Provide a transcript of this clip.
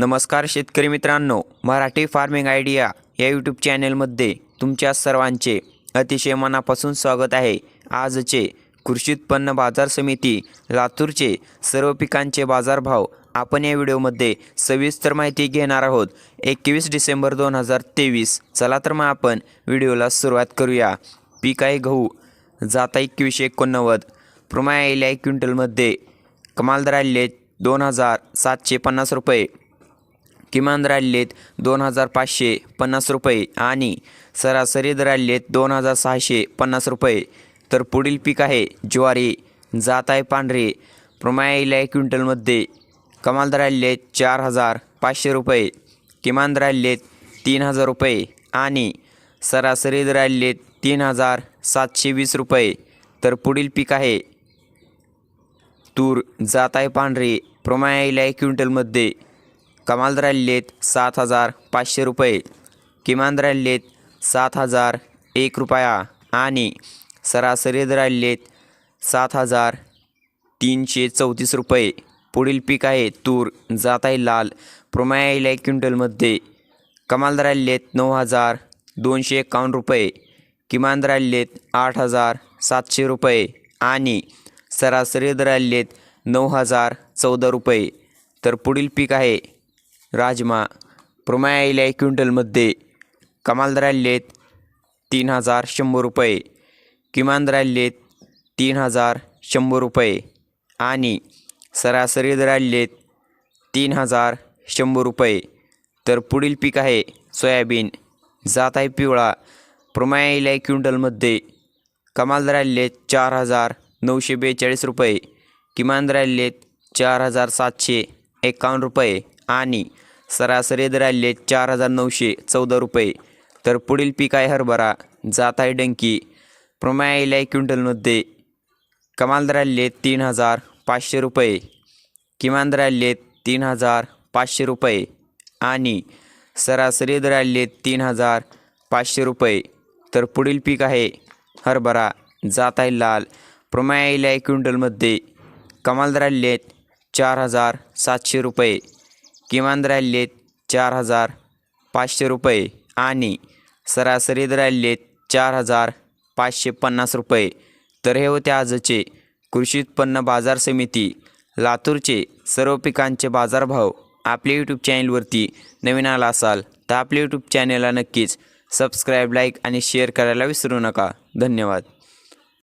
नमस्कार शेतकरी मित्रांनो मराठी फार्मिंग आयडिया या यूट्यूब चॅनेलमध्ये तुमच्या सर्वांचे अतिशय मनापासून स्वागत आहे. आजचे कृषी उत्पन्न बाजार समिती लातूरचे सर्व पिकांचे बाजारभाव आपण या व्हिडिओमध्ये सविस्तर माहिती घेणार आहोत. एकवीस डिसेंबर दोन हजार तेवीस चला तर मग आपण व्हिडिओला सुरुवात करूया. पीक आहे गहू जाता एकवीसशे एकोणनव्वद प्रमाया आयल्या एक क्विंटलमध्ये कमाल दर दोन हजार सातशे पन्नास रुपये. किमान दर दोन हजार पाचशे पन्नास रुपये आणि सरासरी दर दोन हजार सहाशे पन्नास रुपये. तर पुढील पीक आहे ज्वारी जात आहे पांढरे प्रमाया येईल एक क्विंटलमध्ये. कमाल दर चार हजार पाचशे रुपये. किमान दर तीन हजार रुपये आणि सरासरी दर तीन हजार सातशे वीस रुपये. तर पुढील पीक आहे तूर जात आहे पांढरे प्रमाया येईल एक क्विंटलमध्ये. कमाल दर सात हजार पाचशे रुपये किमान दर सात हजार एक रुपया आणि सरासरी दर सात हजार तीनशे चौतीस रुपये. पुढील पीक आहे तूर जात आहे लाल प्रमाया येईल क्विंटलमध्ये. कमाल दर नऊ हजार दोनशे एकावन्न रुपये किमान दर आठ हजार सातशे रुपये आणि सरासरी दर नऊ हजार चौदा रुपये. तर पुढील पीक आहे राजमा प्रमायाला एक क्विंटलमध्ये कमाल दर तीन हजार शंभर रुपये किमान दर तीन हजार शंभर रुपये आणि सरासरी दर तीन हजार शंभर रुपये. तर पुढील पीक आहे सोयाबीन. जात आहे पिवळा. प्रमायाला एक क्विंटलमध्ये कमाल दर चार हजार नऊशे बेचाळीस रुपये किमान दर चार हजार सातशे एकावन्न रुपये. आणि सरासरी दर आले चार हजार नऊशे चौदा रुपये. तर पुढील पीक आहे हरभरा जात आहे डंकी. प्रमाया येईल क्विंटलमध्ये कमाल दर आले तीन हजार पाचशे रुपये. किमान दर आले तीन हजार पाचशे रुपये. आणि सरासरी दर आले तीन हजार पाचशे रुपये. तर पुढील पीक आहे हरभरा जात आहे लाल. प्रमाया येईल क्विंटलमध्ये कमाल दर आले चार हजार सातशे रुपये. किमान दर चार हजार पाचशे रुपये आणि सरासरी दर चार हजार पाचशे पन्नास रुपये. तर हे होते आजचे कृषी उत्पन्न बाजार समिती लातूरचे सर्व पिकांचे बाजारभाव. आपल्या यूट्यूब चॅनलवरती नवीन आला असाल तर आपल्या यूट्यूब चॅनलला नक्कीच सबस्क्राईब लाईक आणि शेअर करायला विसरू नका. धन्यवाद.